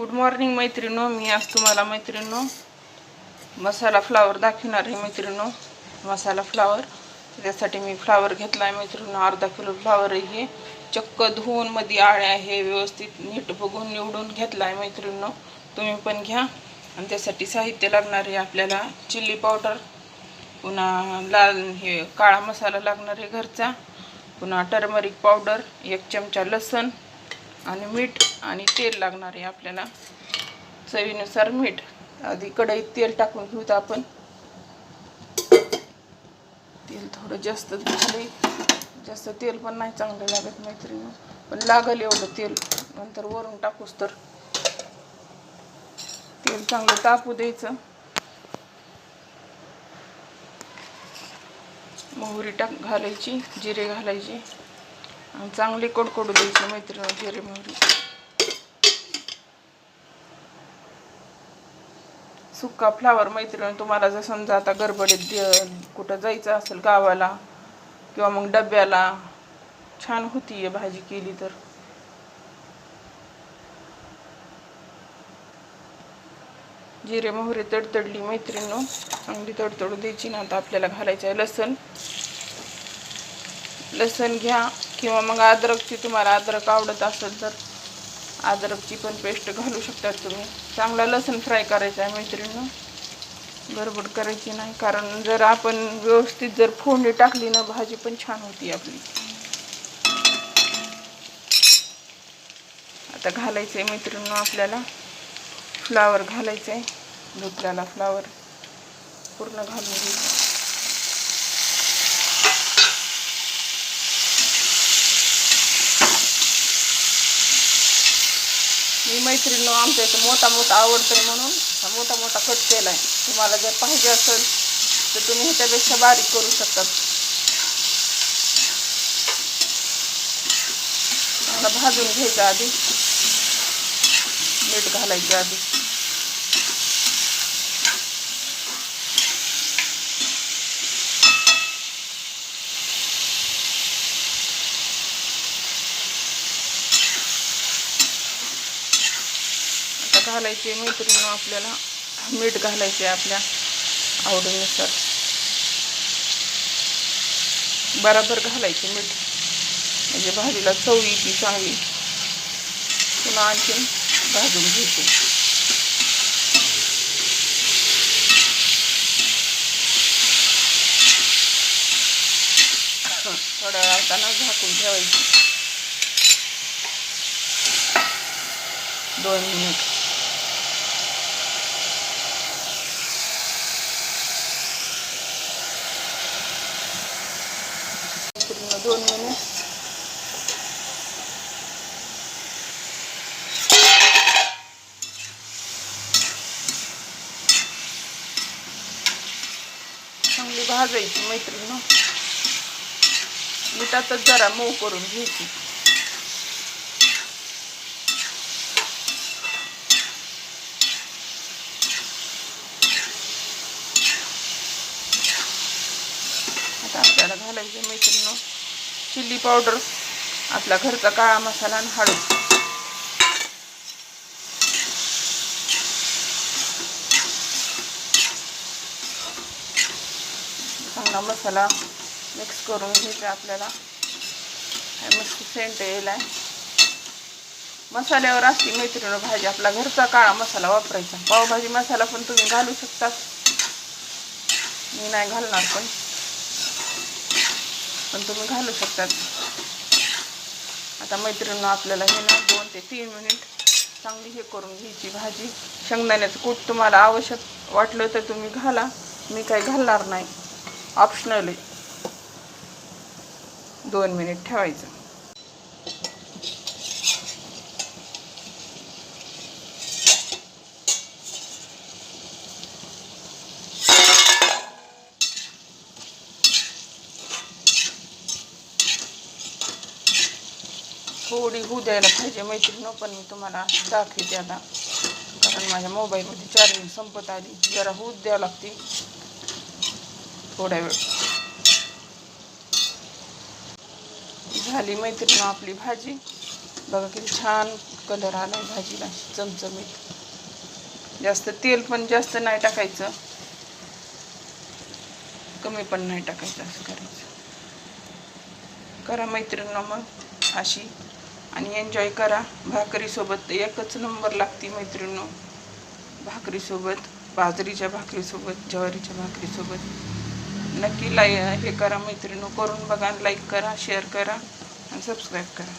Good morning मैत्रिणो. मी आज तुम्हाला मैत्रिणो मसाला flower दाखवणार आहे मैत्रिणो. मसाला फ्लावर त्यासाठी मी फ्लावर घेतला आहे मैत्रिणो. अर्धा किलो फ्लावर आहे हे. चक्क धुवून मध्ये आळ्या आहे व्यवस्थित नीट बघून निवडून घेतला आहे मैत्रिणो. तुम्ही पण घ्या. आणि त्यासाठी साहित्य लागणार आहे आपल्याला. चिल्ली पावडर पुन्हा लाल हे काळा मसाला लागणार आहे घरचा. पुन्हा टर्मरिक पावडर एक चमचा लसण आणि मीठ आणि तेल लागणार आहे आपल्याला. चवीनुसार मीठ. आधी कढईत तेल टाकून घेऊत आपण. तेल थोडं जास्त झाले जास्त तेल पण नाही चांगलं लागत मैत्रिणी पण लागल एवढं तेल. नंतर वरून टाकूस तर. तेल चांगलं तापू द्यायचं. मोहरी टाक घालायची जिरे घालायचे. चांगली कडकडू द्यायची मैत्रीण जिरे मोहरी सुक्का फ्लावर मैत्रीण तुम्हाला जर समजा आता गडबडीत कुठं जायचं असेल गावाला किंवा मग डब्याला छान होती भाजी केली तर. जिरे मोहरी तडतडली मैत्रिणी चांगली तडतडू द्यायची ना आता आपल्याला घालायचं आहे लसण. लसण घ्या. किंवा मग अद्रकची तुम्हाला अद्रक आवडत असेल तर अद्रकची पण पेस्ट घालू शकतात तुम्ही. चांगला लसूण फ्राय करायचा आहे मैत्रिणीनं. गडबड करायची नाही. कारण जर आपण व्यवस्थित जर फोडणी टाकली ना भाजी पण छान होती आपली. आता घालायचं आहे मैत्रिणीनं आपल्याला. फ्लावर घालायचं आहे धुतल्याला फ्लावर पूर्ण घालून घ्यायचं. मी मैत्रिणी आमच्या इथं मोठा मोठा आवडतोय म्हणून हा मोठा मोठा कट केला आहे तुम्हाला जर पाहिजे असेल तर तुम्ही ह्याच्यापेक्षा बारीक करू शकता. चांगला भाजून घ्यायचा आधी. मीठ घालायचं आधी. घालायचे मैत्रिणी आपल्याला. मीठ घालायचे आपल्या आवडीनुसार. बराबर घालायचे मीठ. म्हणजे भाजीला चव येते चांगली. पुन्हा आणखीन भाजून घ्यायचे. थोड्या वेळानं झाकून ठेवायची. दोन मिनिट पूर्ण दोन मिनिट. चांगली भाजायची मैत्रीण. मिठातच जरा मऊ करून घ्यायची. आता आपल्याला घालायचं मैत्रिणी. चिल्ली पावडर आपला घरचा काळा मसाला आणि हळद चांगला मसाला मिक्स करून घ्यायचा आपल्याला. मस्त सेंट आहे मसाल्यावर असती मैत्रिणी भाजी आपला घरचा काळा मसाला वापरायचा. पावभाजी मसाला पण तुम्ही घालू शकता. मी नाही घालणार पण. पण तुम्ही घालू शकतात. आता मैत्रिणी आपल्याला हे ना दोन ते तीन मिनिट चांगली हे करून घ्यायची भाजी. शेंगदाण्याचं कूट तुम्हाला आवश्यक वाटलं तर तुम्ही घाला. मी काही घालणार नाही. ऑप्शनली दोन मिनिट ठेवायचं. थोडी होऊ द्यायला पाहिजे. मैत्रिणी पण मी तुम्हाला दाखवते आता. कारण माझ्या मोबाईलमध्ये चार्जिंग संपत आली. जरा होऊ द्यावं लागते थोड्या वेळ. झाली मैत्रिणी आपली भाजी. बघा किती छान कलर आलाय भाजीला. चमचमीत. जास्त तेल पण जास्त नाही टाकायचं. कमी पण नाही टाकायचं असं करायचं. करा मैत्रिणींना मग अशी. आणि एन्जॉय करा. भाकरीसोबत एकच नंबर लागते मैत्रिणू भाकरीसोबत बाजरीच्या भाकरीसोबत ज्वारीच्या भाकरीसोबत. नक्की लाई हे करा मैत्रिणू करून बघा लाईक करा शेअर करा आणि सबस्क्राईब करा.